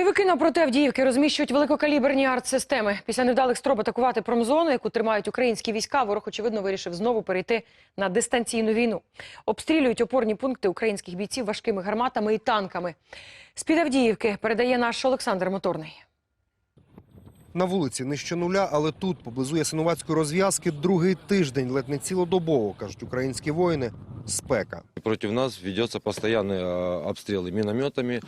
Бойовики напроти Авдіївки розміщують великокаліберні артсистеми. Після невдалих спроб атакувати промзону, яку тримають українські війська, ворог, очевидно, вирішив знову перейти на дистанційну війну. Обстрілюють опорні пункти українських бійців важкими гарматами і танками. З-під Авдіївки передає наш Олександр Моторний. На вулиці нижче нуля, але тут, поблизу Ясинуватської розв'язки, другий тиждень, ледь не цілодобово, кажуть українські воїни, спека. Против нас ведется постоянные э, обстрелы минометами,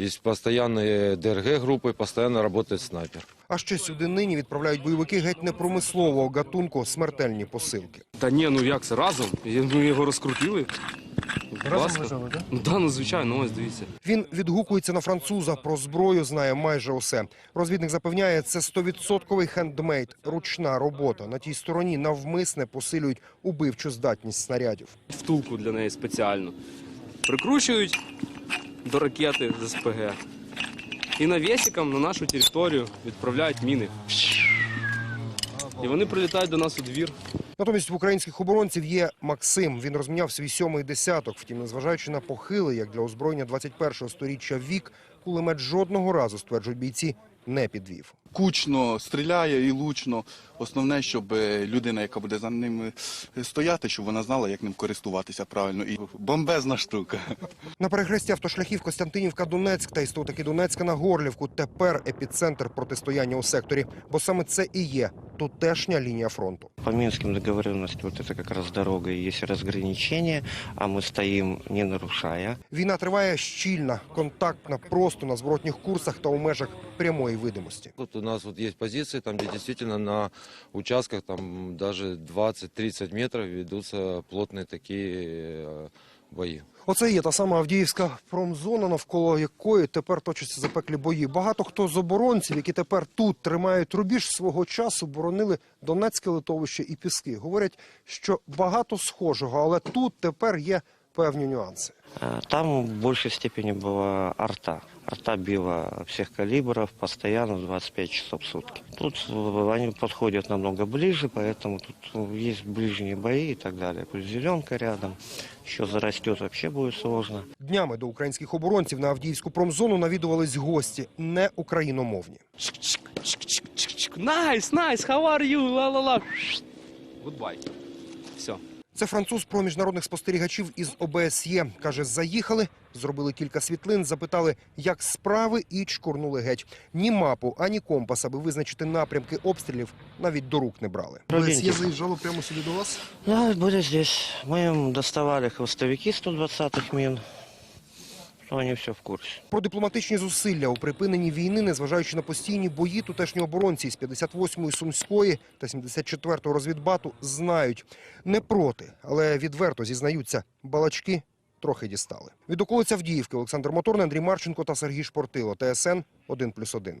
танчиками. Есть постоянные ДРГ-группы, постоянно работает снайпер. А ще сюди нині відправляють бойовики геть непромислового гатунку смертельні посилки. Та ні, ну як це разом? Ми його розкрутили. Будь ласка. так? Ну да, ну звичайно, ось дивіться. Він відгукується на француза, про зброю знає майже усе. Розвідник запевняє, це 100% хендмейд, ручна робота. На тій стороні навмисне посилюють убивчу здатність снарядів. Втулку для неї спеціально. Прикручують до ракети з СПГ. І навісиком на нашу територію відправляють міни. І вони прилітають до нас у двір. Натомість в українських оборонців є Максим. Він розміняв свій сьомий десяток. Втім, незважаючи на похилий, як для озброєння 21-го сторіччя вік, кулемет жодного разу, стверджують бійці, не підвів. Кучно стріляє і лучно. Основне, щоб е, людина, яка буде за ним е, стояти, щоб вона знала, як ним користуватися правильно. І бомбезна штука. На перехресті автошляхів Костянтинівка Донецьк та істо таки Донецька на Горлівку тепер епіцентр протистояння у секторі, бо саме це і є тутешня лінія фронту. По Минским договоренностям вот это как раз дорога и есть разграничение, а мы стоим не нарушая. Війна триває щільна, контактна, просто на зворотніх курсах та у межах прямої видимості. У нас вот есть позиции, там, где действительно на участках там даже 20-30 метров ведутся плотные такие э, бои. Оце є та сама Авдіївська промзона, навколо якої тепер точаться запеклі бої. Багато хто з оборонців, які тепер тут тримають рубіж, свого часу боронили Донецьке литовище і Піски. Говорять, що багато схожого, але тут тепер є певні нюанси. А Там в большей степени была арта. Арта била всех калибров, постоянно 25 часов в сутки. Тут э, они подходят намного ближе, поэтому тут э, есть ближние бои и так далее. Плюс зеленка рядом. Еще зарастет, вообще будет сложно. Днями до українських оборонців на Авдіївську промзону навідувались гості не україномовні. Найс, найс, how are you? Ла-ла-ла. Гудбай. Все. Це француз про міжнародних спостерігачів із ОБСЄ. Каже, заїхали, зробили кілька світлин, запитали, як справи, і чкурнули геть. Ні мапу, ані компас, аби визначити напрямки обстрілів, навіть до рук не брали. ОБСЄ заїжджало прямо сюди до вас? Да, были здесь. Ми їм доставали хвостовики 120-х мин. Но они все в курсі. Про дипломатичні зусилля у припиненні війни, незважаючи на постійні бої, тутешні оборонці з 58-ї Сумської та 74-го розвідбату знають. Не проти, але відверто зізнаються, балачки трохи дістали. Від околиць Авдіївки Олександр Моторний, Андрій Марченко та Сергій Шпортило. ТСН 1+,1.